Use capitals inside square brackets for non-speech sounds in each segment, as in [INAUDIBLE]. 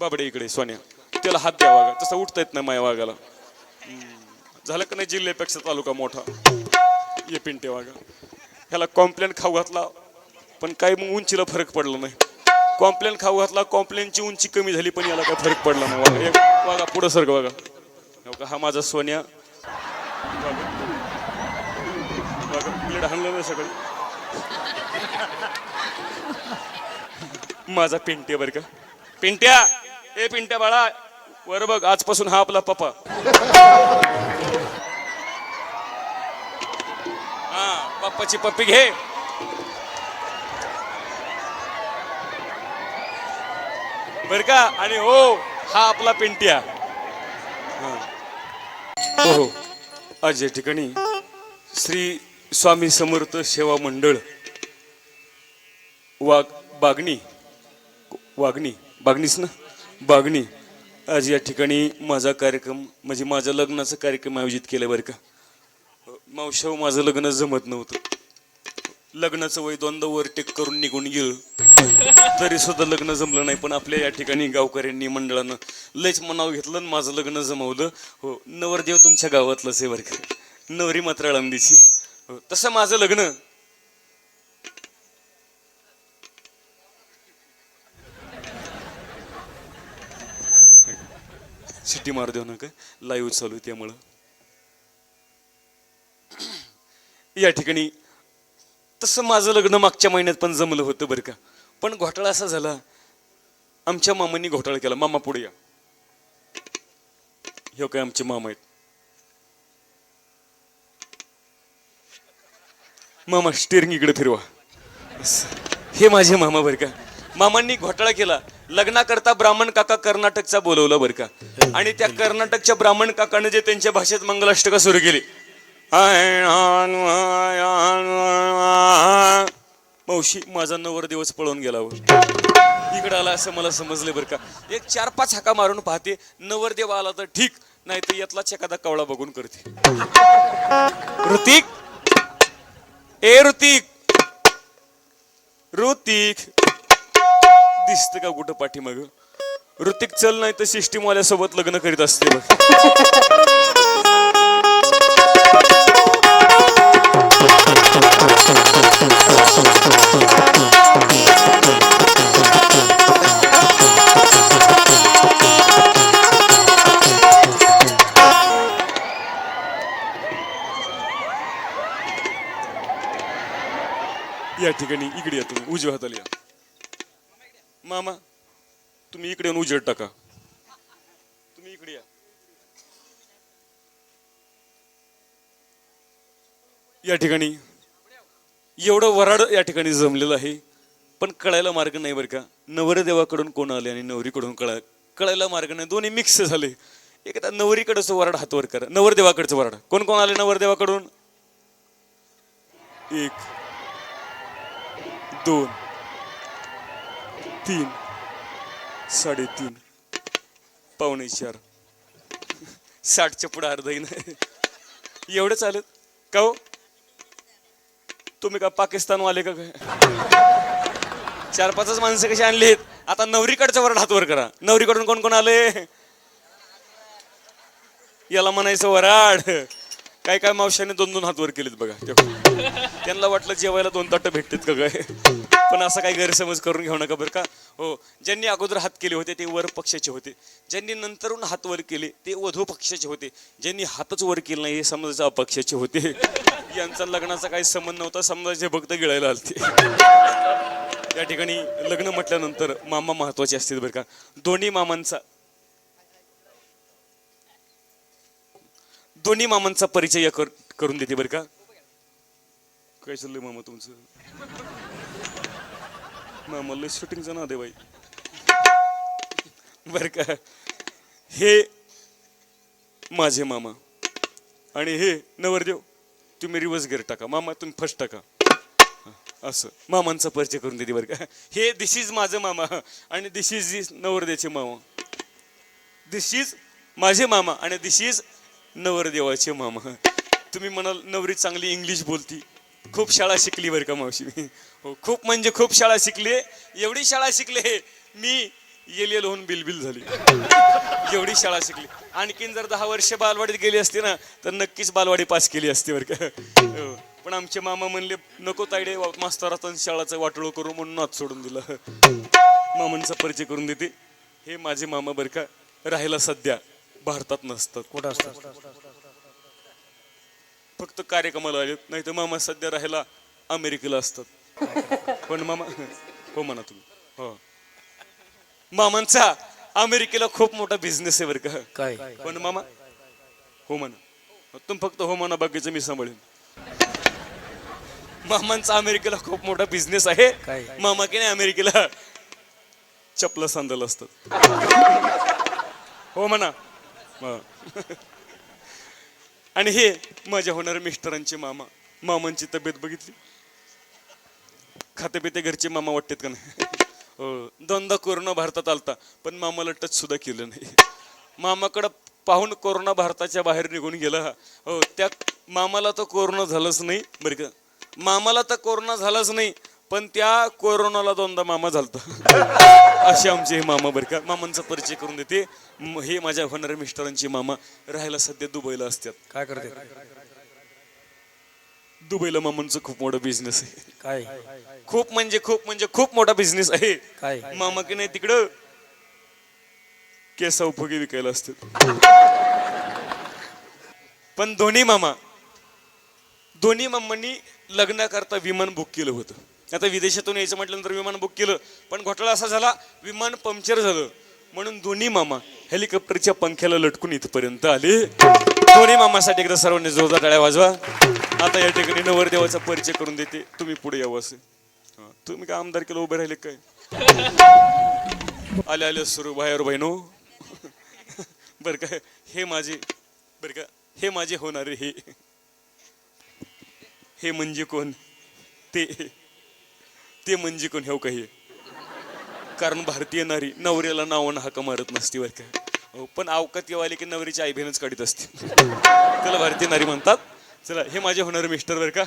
बाबडे इकडे सोन्या. त्याला हात द्या वागा तसं उठता येत नाही माया वागाला झालं का नाही जिल्ह्यापेक्षा तालुका मोठा? ये पिंटे वागा ह्याला कॉम्प्लेन खाऊ घातला पण काही मग उंचीला फरक पडला नाही. कॉम्प्लेन खाऊ घातला कॉम्प्लेनची उंची कमी झाली पण याला काही फरक पडला नाही वागा एक वागा पुढं सरक वागा हो का, हा माझा सोन्या. वागा प्लेट हाणलं नाही सगळं. माझा पिंट्या बरं का. पिंट्या! ए पिंट्या बाळा वर बघ आजपासून हा आपला पप्पा. हा पप्पाची पप्पी घे. बर का? आणि हो हा आपला पिंट्या. हा. हो हो. आज या ठिकाणी श्री स्वामी समर्थ सेवा मंडळ वाघ बागणी वागणी बागणीच ना? बागणी. आज या ठिकाणी माझा कार्यक्रम म्हणजे माझ्या लग्नाचा कार्यक्रम आयोजित केला बरं का. मावशाव माझं लग्न जमत नव्हतं. लग्नाचं वय दोनदा ओव्हरटेक करून निघून गेलं. तरी सुद्धा लग्न जमलं नाही पण आपल्या या ठिकाणी गावकऱ्यांनी मंडळानं लयच मनाव घेतलं आणि माझं लग्न जमवलं. हो नवरदेव तुमच्या गावातलंच आहे बरं का. नवरी मात्र आळंदीची. हो तसं माझं लग्न सिटी मार देऊ नका. लाईव्ह चालू आहे त्यामुळं. या ठिकाणी तसं माझं लग्न मागच्या महिन्यात पण जमलं होतं बरं का. पण घोटाळा असा झाला. आमच्या मामांनी घोटाळा केला. मामा पुढे या. हे काय आमचे मामा आहेत? मामा स्टेरिंग इकडे फिरवा. हे माझे मामा बरं का. मामांनी घोटाळा केला. लग्नाकरता ब्राह्मण काका कर्नाटकचा बोलवलं बरं का. आणि त्या कर्नाटकच्या ब्राह्मण काकाने जे त्यांच्या भाषेत मंगलाष्टका सुरू केली. मावशी माझा नवर दिवस पळून गेला हो. इकडे आला असं मला समजले बरं का. एक चार पाच हाका मारून पाहते नवरदेव आला तर ठीक नाही तर यातलाच एखादा कवळा बघून करते. ऋतिक? ए ऋतिक? ऋतिक? दिसतं का कुठं पाठीमाग? ऋतिक चल नाही तर सिस्टीम सोबत लग्न करीत असते बघ. या ठिकाणी इकडे या तुम्ही उजव्या हाताला या. मामा तुम्ही इकडे येऊन उजेड टाका. तुम्ही इकडे या. या ठिकाणी एवढं वराड या ठिकाणी जमलेलं आहे पण कळायला मार्ग नाही बरं का. नवरदेवाकडून कोण आले आणि नवरीकडून कळा कळायला मार्ग नाही. दोन्ही मिक्स झाले. एकदा नवरीकडचं वराड हातवर करा. नवरदेवाकडचं वराड. कोण कोण आले नवरदेवाकडून? एक दोन. तीन. साडेतीन. पावणे चार. साठच्या पुढे अर्धही नाही एवढं चालत का हो? तुम्ही का पाकिस्तान वाले का काय? चार पाचच माणसं कशी आणलीत आता नवरीकडच्या वर हातवर करा. नवरीकडून कोण कोण आले? याला म्हणायचं वराड. काय काय मावशाने दोन दोन हातवर केलेत बघा. त्यांना वाटलं जेवायला दोन ताटं भेटतात का काय? पण असा काही गैरसमज करून घेऊ नका बरं का. हो ज्यांनी अगोदर हात केले होते ते वर पक्षाचे होते. ज्यांनी नंतरून हात वर केले ते वधू पक्षाचे होते. ज्यांनी हातच वर केले नाही हे समजा अपक्षाचे होते. यांचा लग्नाचा काही संबंध नव्हता समाजाचे भक्त गिळायला आलते. त्या ठिकाणी लग्न म्हटल्यानंतर मामा महत्त्वाचे असतील बरं का. दोन्ही मामांचा दोन्ही मामांचा परिचय कर, करून देते बरं का. काय चाललंय मामा तुमचं? मामा लय शूटिंगचं ना दे बाई. बरं का. हे माझे मामा. आणि हे नवरदेव तुम्ही रिवर्स गिअर टाका. मामा तुम्ही फर्स्ट टाका. असं. मामांचा परिचय करून देते बरं का. हे दिस इज माझं मामा. आणि दिस इज नवरदेवचे मामा. दिस इज माझे मामा. आणि दिस इज नवरदेवाचे मामा. तुम्ही म्हणाल नवरी चांगली इंग्लिश बोलती. खूप शाळा शिकली बरं का मावशी. मी हो खूप म्हणजे खूप शाळा शिकली. एवढी शाळा शिकले मी येल येल होऊन बिलबिल झाली. एवढी शाळा शिकली. आणखीन जर दहा वर्ष बालवाडीत गेली असती ना तर नक्कीच बालवाडी पास केली असती बरं का. हो. पण आमचे मामा म्हणले नको तायडे मास्तराचं शाळाचं वाटोळ करू म्हणून नाच सोडून दिलं. मामांचा परिचय करून देते. हे माझे मामा बरं का राहायला सध्या भारतात नसतात. कुठं असतात? फक्त कार्यक्रमाला आले नाही तर मामा सध्या राहायला अमेरिकेला असतात. पण मामा हो म्हणा तुम्ही हो. मामांचा अमेरिकेला खूप मोठा बिझनेस आहे बरं का. काय? पण मामा हो म्हणा. तुम्ही फक्त हो म्हणा बाकीचं मी सांभाळेन. मामांचा अमेरिकेला खूप मोठा बिझनेस आहे? मामा की नाही अमेरिकेला चपला सांदल असतात. हो म्हणा. हा. आणि हे माझ्या होणाऱ्या मिस्टरांचे मामा. मामांची तब्येत बघितली? खाते पिते घरचे मामा वाटतात का नाही? हो. दोनदा कोरोना भारतात आलता पण मामाला टच सुद्धा केलं नाही. मामाकडं पाहून कोरोना भारताच्या बाहेर निघून गेला हा. हो त्या मामाला तर कोरोना झालंच नाही बरं का? मामाला तर कोरोना झालाच नाही पण त्या कोरोनाला दोनदा मामा झालता. असे आमचे हे मामा बरं का मामांचा परिचय करून देते. म- हे माझ्या होणाऱ्या मिस्टरांचे मामा राहायला सध्या दुबईला असतात. काय करते? दुबईला मामांचं खूप मोठा बिझनेस आहे. काय? खूप म्हणजे खूप म्हणजे खूप मोठा बिझनेस आहे. काय? मामा की नाही तिकडं? केस फुगे विकायला असतात. पण दोन्ही मामा दोन्ही मामांनी लग्नाकरता विमान बुक केलं होतं. आता विदेशातून यायचं म्हटल्यानंतर विमान बुक केलं. पण घोटाळा असा झाला विमान पंक्चर झालं. म्हणून दोन्ही मामा हेलिकॉप्टरच्या पंख्याला लटकून इथपर्यंत आले. दोन्ही मामासाठी एकदा सर्वांनी जोरदार टाळ्या वाजवा. आता या ठिकाणी नवरदेवाचा परिचय करून देते. तुम्ही पुढे यावं असे हा, तुम्ही काय आमदार केलं उभे राहिले काय? आले आले सुरू. बाहेर बहिणो. [LAUGHS] बर का हे माझे बर का हे माझे होणारे हे. हे म्हणजे कोण? ते. ते म्हणजे कोण? हे काही कारण भारतीय नारी नवऱ्याला नावानं हाका मारत नसते बर का. हो, पण अवकात येऊ आले की नवरीची आई बहीणच काढीत असते. त्याला भारतीय नारी म्हणतात. चला हे माझे होणारे मिस्टर बर का.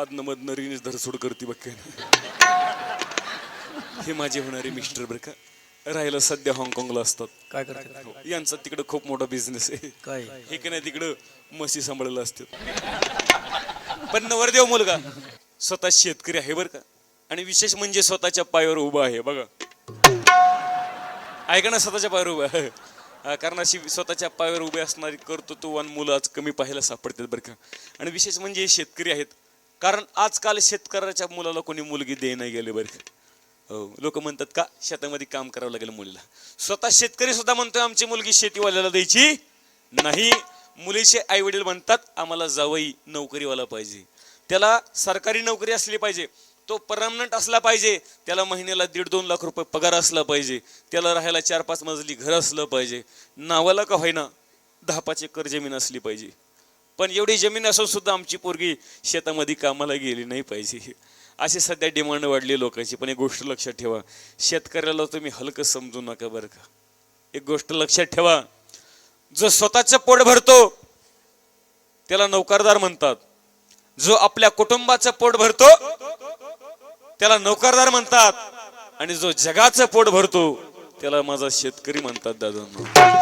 आदनं मधनं रिनीज धरसोड करते बघ हे माझे होणारे मिस्टर बर का. राहायला सध्या हाँगकाँगला असतात. काय करते हो, यांचा तिकडं खूप मोठा बिझनेस आहे. काय? हे की नाही तिकडं म्हशी सांभाळलेलं असतात. पण नवरदेव मुलगा. स्वतः शेतकरी आहे बरं का. आणि विशेष म्हणजे स्वतःच्या पायावर उभा आहे बघा. ऐका ना स्वतःच्या पायावर उभा. आहे कारण अशी स्वतःच्या पायावर उभे असणारी कर्तृत्ववान मुलं आज कमी पाहायला सापडतात बरं का. आणि विशेष म्हणजे शेतकरी आहेत. कारण आजकाल शेतकऱ्याच्या मुलाला कोणी मुलगी दे नाही गेले बरं हो लोक म्हणतात का शेतामध्ये काम करावं लागेल मुलीला. स्वतः शेतकरी सुद्धा म्हणतोय आमची मुलगी शेतीवाल्याला द्यायची नाही. मुलीचे आई वडील म्हणतात आम्हाला जावई नोकरीवाला पाहिजे. त्याला सरकारी नोकरी असली पाहिजे तो परमनंट असला पाहिजे त्याला महिन्याला दीड दोन लाख रुपये पगार असला पाहिजे त्याला राहायला चार पाच मजली घर असलं पाहिजे. नावाला का होईना दहा पाच एकर जमीन असली पाहिजे. पण एवढी जमीन असून सुद्धा आमची पोरगी शेतामध्ये कामाला गेली नाही पाहिजे. अशी सध्या डिमांड वाढली लोकांची. पण एक गोष्ट लक्षात ठेवा. शेतकऱ्याला तुम्ही हलकं समजू नका बरं का. एक गोष्ट लक्षात ठेवा. जो स्वतःचं पोट भरतो त्याला नौकरदार म्हणतात. जो आपल्या कुटुंबाचं पोट भरतो त्याला नौकरदार म्हणतात. आणि जो जगाचं पोट भरतो त्याला माझा शेतकरी म्हणतात दादा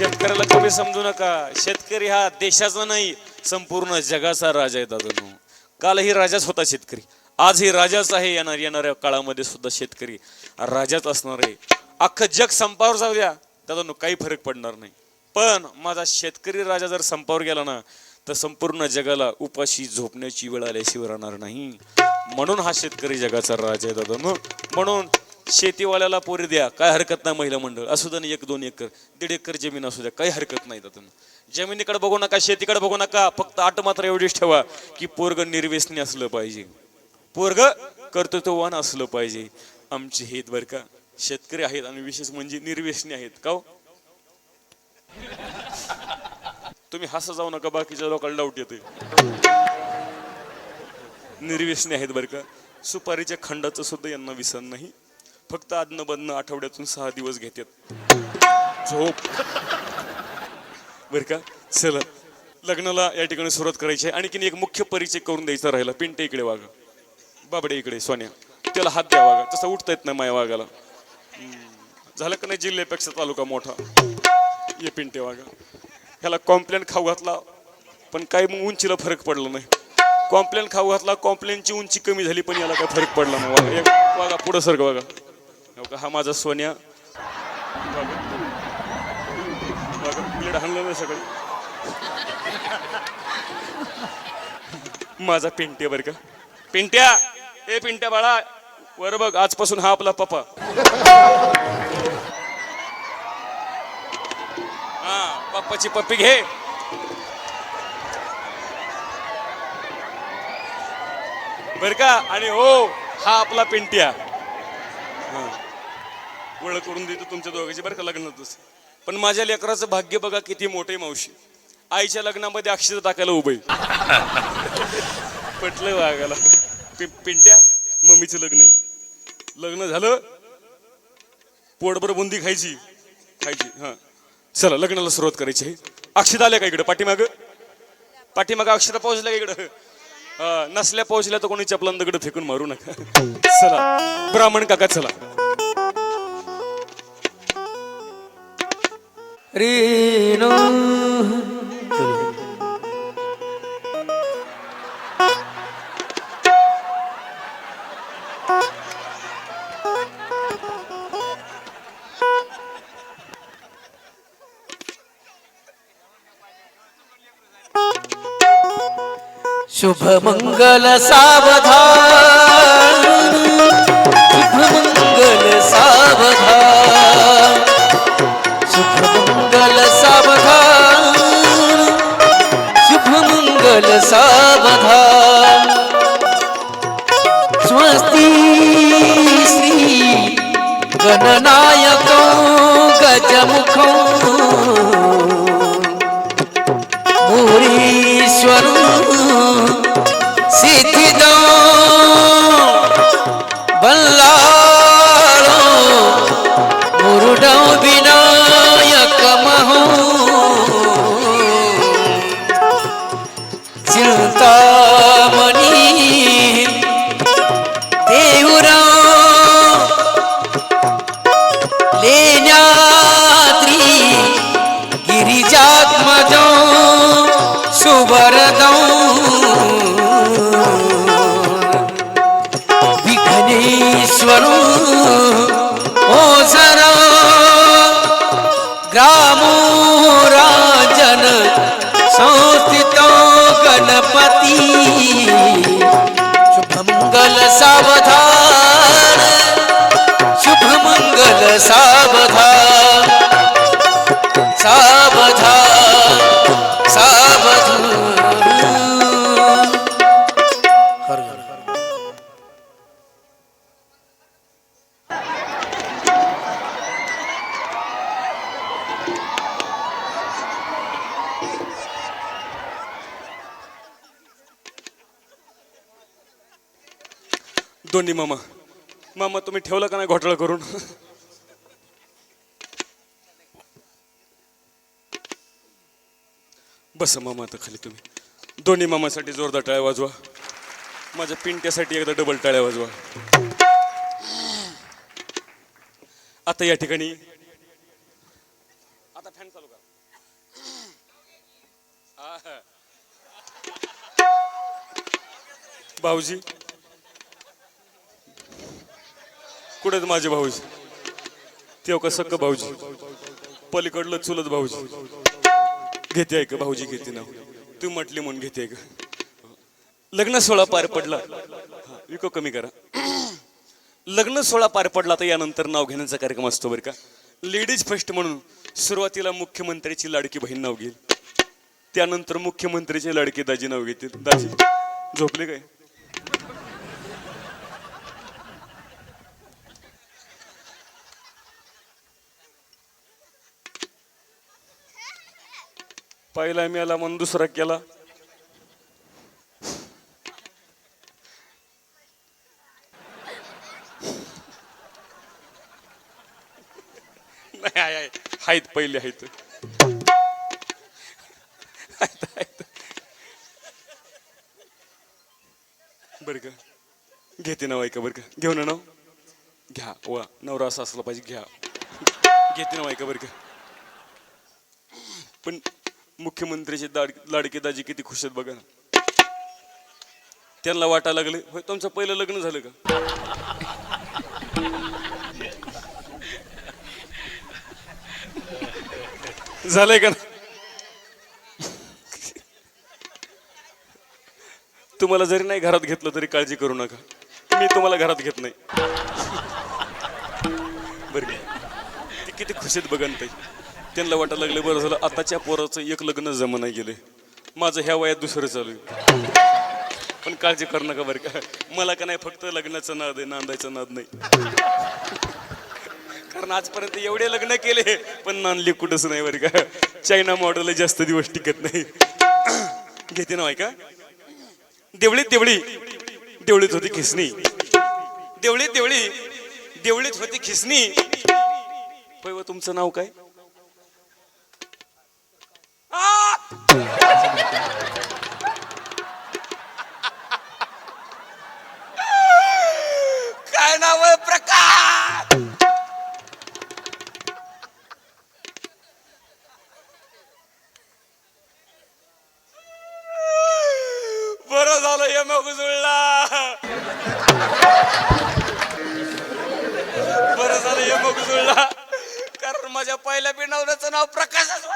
शेतकऱ्याला कमी समजू नका. शेतकरी हा देशाचा नाही संपूर्ण जगाचा राजा आहे दादा कालही राजाच होता शेतकरी. आजही राजाच आहे येणार येणाऱ्या काळामध्ये सुद्धा शेतकरी राजाच असणार आहे. अख्खं जग संपावर जाऊ द्या. दादा काही फरक पडणार नाही. पण माझा शेतकरी राजा जर संपावर गेला ना तर संपूर्ण जगाला उपाशी झोपण्याची वेळ आल्याशिवाय राहणार नाही. म्हणून हा शेतकरी जगाचा राजा आहे दादा म्हणून शेतीवाल्याला पोरी द्या काय हरकत नाही महिला मंडळ. असू द्या ना एक दोन एकर दीड एकर जमीन असू द्या काही हरकत नाही त्यातून जमिनीकडे बघू नका शेतीकडे बघू नका फक्त आठ मात्र एवढीच ठेवा की पोरग निर्व्यसनी असलं पाहिजे. पोरग कर्तृत्ववान असलं पाहिजे. आमचे हे बर का शेतकरी आहेत आणि विशेष म्हणजे निर्व्यसनी आहेत का हो? तुम्ही हसा जाऊ नका बाकीच्या लोकांना डाऊट येते निर्व्यसनी आहेत बरं का सुपारीच्या खंडाचं सुद्धा यांना विसर नाही. फक्त आदनं बदनं आठवड्यातून सहा दिवस घेतात. झोप. बर का? चला. लग्नाला या ठिकाणी सुरुवात करायची आहे. आणखीन एक मुख्य परिचय करून द्यायचा राहिला. पिंटे इकडे वागा. बाबडे इकडे सोन्या. त्याला हात द्या वागा. तसं उठता येत नाही माया वागाला झालं का नाही जिल्ह्यापेक्षा तालुका मोठा? ये पिंटे वागा. ह्याला कॉम्प्लेन खाऊ घातला. पण काय मग उंचीला फरक पडला नाही. कॉम्प्लेन खाऊ घातला. कॉम्प्लेनची उंची कमी झाली पण याला काय फरक पडला नाही. वागा. एक वागा पुढं सरक वागा. बघा हा माझा सोन्या? वागा प्लेट हाणलं नाही सगळं माझा पिंट्या बरं का? पिंट्या! ए पिंट्या बाळा वर बघ आजपासून हा आपला पप्पा. हा पप्पाची पप्पी घे. बर का? आणि हो हा आपला पिंट्या. हा. ओळख करून देतो तुमच्या दोघांची बरं का लग्नातच पण माझ्या लेकराचं भाग्य बघा किती मोठे मावशी. आईच्या लग्नामध्ये अक्षर टाकायला उभे पटलं वागायला पि- पिंट्या मम्मीचं लग्न आहे. लग्न झालं पोटभर बुंदी खायची. खायची हा. चला लग्नाला सुरुवात करायची आहे. अक्षित आल्या का इकडं? पाठीमाग? पाठीमाग अक्षता पोहोचल्या का इकडं? हा, नसल्या पोहोचल्या तर कोणी चपलान दगड फेकून मारू नका. चला ब्राह्मण काका चला. રીનો શુભ મંગલ સાવધાન સ્વરૂપ સિદ્ધ मोरा जन संस्थितो गणपति। मामा. मामा तुम्ही ठेवलं का नाही घोटाळा करून? बस मामा आता खाली तुम्ही. दोन्ही मामासाठी जोरदार टाळ्या वाजवा. माझ्या पिंट्यासाठी एकदा डबल टाळ्या वाजवा. आता या ठिकाणी आता फॅन चालू करा. भाऊजी कुठे माझे भाऊजी? ते हो का सक्क भाऊजी. पलीकडलं चुलत भाऊजी. घेते ऐक भाऊजी घेते ना. तू म्हटली म्हणून घेते ऐक. लग्न सोहळा पार पडला. विको कमी करा. लग्न सोहळा पार पडला तर यानंतर नाव घेण्याचा कार्यक्रम असतो बरं का. लेडीज फर्स्ट म्हणून सुरुवातीला मुख्यमंत्र्याची लाडकी बहीण नाव घेईल. त्यानंतर मुख्यमंत्र्याचे लाडके दाजी नाव घेतील. दाजी झोपले काय? पहिला मिळाला म्हणून दुसरा केला. नाही आहेत पहिले आहेत. बर का. घेते नाव ऐका बरं का. घेऊ ना नाव? घ्या वा नवरा असं असला पाहिजे घ्या. घेते नाव ऐका बरं का. पण मुख्यमंत्र्याचे दाड लाडके दाजी किती खुश आहेत बघा त्यांना वाटायला लागले होय तुमचं पहिलं लग्न झालं का? झालंय का तुम्हाला जरी नाही घरात घेतलं तरी काळजी करू नका. मी तुम्हाला घरात घेत नाही. बरं किती खुशीत आहेत बघा ताई. त्यांना वाटायला लागलं बरं झालं आताच्या पोराचं एक लग्न जमा नाही गेले माझं ह्या वयात दुसरं चालू आहे. पण काळजी करू नका बरं का. मला का नाही फक्त लग्नाचं नाद आहे नांदायचा नाद नाही. कारण आजपर्यंत एवढे लग्न केले पण नांदली कुठंच नाही बरं का. चायना मॉडेल जास्त दिवस टिकत नाही. घेते ना का देवळीत देवळी देवळीत होती खिसणी. देवळीत देवळी देवळीत होती खिसणी. होय तुमचं नाव काय? आ! काय नाव आहे प्रकाश? बरं झालं हे मग बर बरं झालं हे मग कारण माझ्या पहिल्या बिनवण्याचं नाव प्रकाशच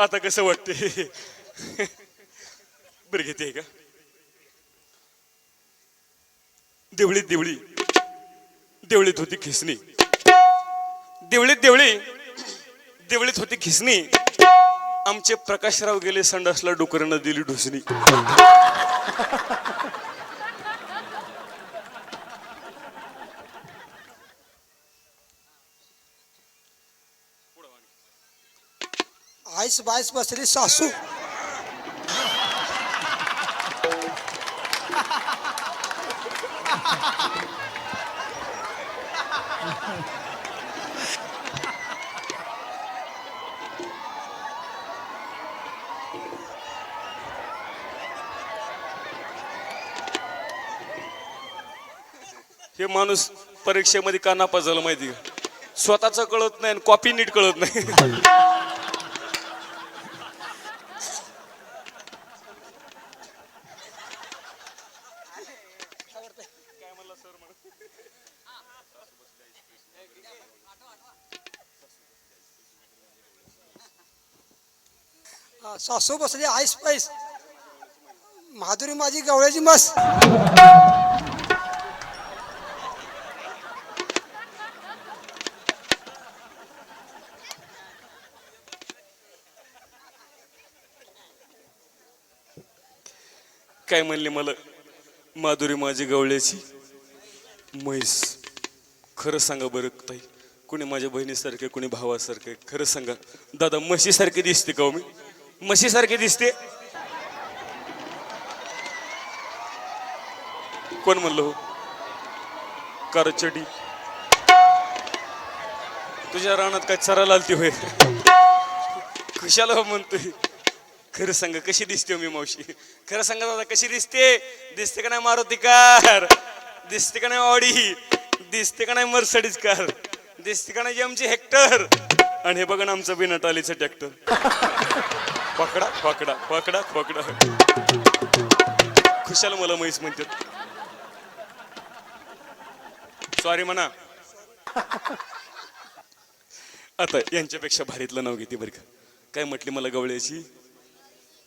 आता कसं वाटते बरं घेते का? देवळीत देवळी. देवळीत होती खिसणी. देवळीत देवळी. देवळीत होती खिसणी. आमचे प्रकाशराव गेले संडासला डुकरांना दिली ढुसणी. [LAUGHS] आईस बाईस बसली सासू. हे माणूस परीक्षेमध्ये काना पजल माहिती स्वतःच कळत नाही आणि कॉपी नीट कळत नाही. सासू बसली आईस पैस माधुरी माझी गवळ्याची मस काय म्हणले मला? माधुरी माझी गवळ्याची म्हैस. खरं सांगा बरं ताई. कुणी माझ्या बहिणीसारखे कुणी भावासारखे खरं सांगा. दादा म्हशीसारखी दिसते का हो मी? म्हशीसारखी दिसते. कोण म्हणलं हो? करचडी. तुझ्या रानात काय चरायला आलती होय? कशाला हो म्हणतोय? खरं सांग कशी दिसते हो मी मावशी? खरं सांगा दादा कशी दिसते? दिसते का नाही मारुती कार? दिसते का नाही ऑडी? दिसते का नाही मर्सडीज कार? दिसते का नाही आमची हेक्टर आणि हे बघा ना आमचं बिना टालीचं ट्रॅक्टर पकडा पकडा पकडा पकडा. खुशाल मला म्हैस म्हणतात. सॉरी म्हणा. आता यांच्यापेक्षा भारीतलं नाव घेते बरं का. काय म्हटली मला गवळ्याची?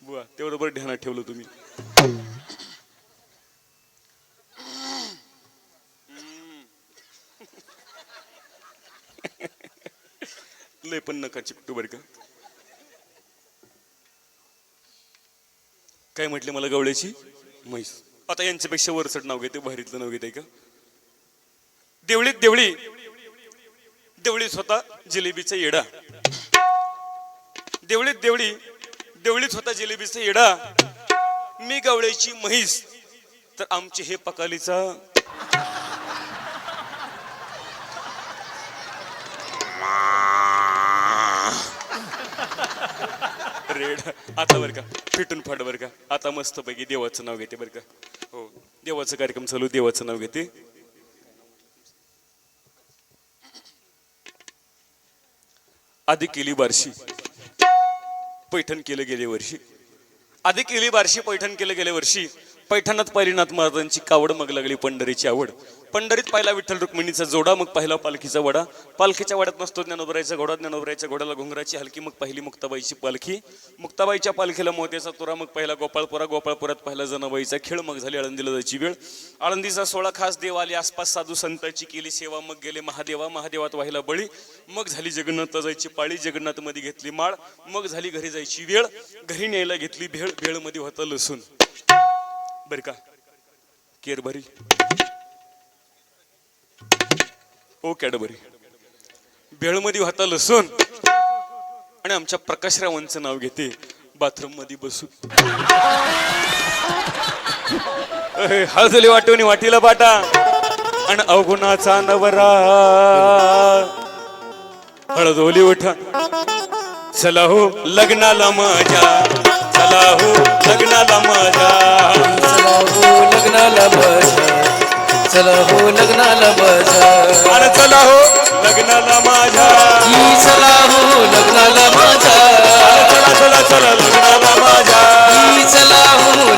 बुवा तेवढं बरं ध्यानात ठेवलं तुम्ही. लय पण नका चिपटू बरं का. काय म्हटले मला गवळ्याची? म्हैस. आता यांच्यापेक्षा वरचट नाव घेते भारीतलं नाव घेते का? देवळीत देवळी. देवळीत होता जिलेबीचा येडा. देवळीत देवळी. देवळीत होता जिलेबीचा येडा. मी गवळ्याची म्हैस. तर आमची हे पकालीचा रेड. आता बरं का. फिटून फाट बरं का. आता मस्त पैकी देवाचं नाव घेते बरं का. हो. देवाचं कार्यक्रम चालू देवाचं नाव घेते. आधी केली बारशी. पैठण केलं गेल्या वर्षी. आधी केली बारशी पैठण केलं गेल्या वर्षी. पैठणात पहिलीनाथ महाराजांची कावड मग लागली पंढरीची आवड. पंढरीत पहिला विठ्ठल रुक्मिणीचा जोडा मग पहिला पालखीचा वडा. पालखीच्या वड्यात नसतो ज्ञानोबरायचा घोडा ज्ञानोबरायच्या घोड्याला घुंगराची हलकी मग पहिली मुक्ताबाईची पालखी. मुक्ताबाईच्या पालखीला मोत्याचा तुरा मग पहिला गोपाळपुरा. गोपाळपुरात पहिला जनाबाईचा खेळ मग झाली आळंदीला जायची वेळ. आळंदीचा सोळा खास देव आले आसपास साधू संतांची केली सेवा मग गेले महादेवा. महादेवात व्हायला बळी मग झाली जगन्नाथ जायची पाळी. जगन्नाथमध्ये घेतली माळ मग झाली घरी जायची वेळ. घरी न्यायला घेतली भेळ भेळमध्ये होता लसूण. बरं का? केर भरी ओ कॅडबरी. भेळमध्ये होता लसूण. आणि आमच्या प्रकाशरावांचं नाव घेते बाथरूममध्ये बसून. अहे, हळदली वाटून वाटीला बाटा. आणि अवगुणाचा नवरा. हळदोली उठा. चला हो लग्नाला मजा. चला हो लग्नाला मजा. चला हो लग्नाला माझ्या हो चला हो लग्नाला माझा. चला हो लग्नाला माझा. ही चला हो लग्नाला माझा. चला चला चला लग्नाला माझा. ही चला हो